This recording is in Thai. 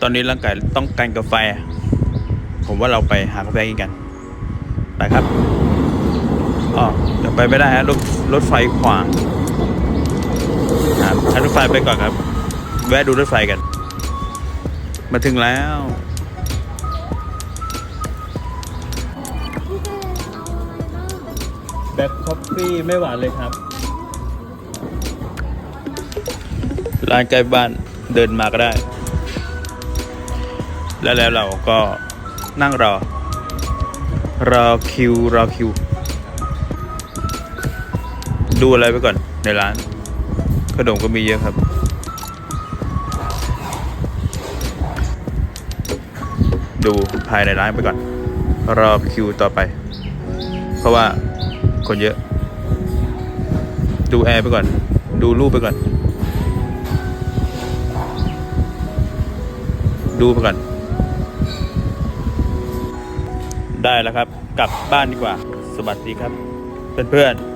ตอนนี้ร่างกายต้องการกาแฟ ผมว่าเราไปหากาแฟกินกัน ไปครับอ๋อเดี๋ยวไปไม่ได้ฮะรถรถไฟขวางครับให้รถไฟไปก่อนครับ แวะดูรถไฟกัน มาถึงแล้วแบ็คคอฟฟี่ไม่หวานเลยครับ ร้านใกล้บ้านเดินมาก็ได้ แล้วแล้วเราก็นั่งรอ รอคิว รอคิว ดูอะไรไปก่อนในร้าน ขนมก็มีเยอะครับ ดูภายในร้านไปก่อน รอคิวต่อไป เพราะว่าคนเยอะ ดูแอร์ไปก่อน ดูรูปไปก่อน ดูไปก่อน ได้แล้วครับ กลับบ้านดีกว่า สวัสดีครับ เพื่อนๆ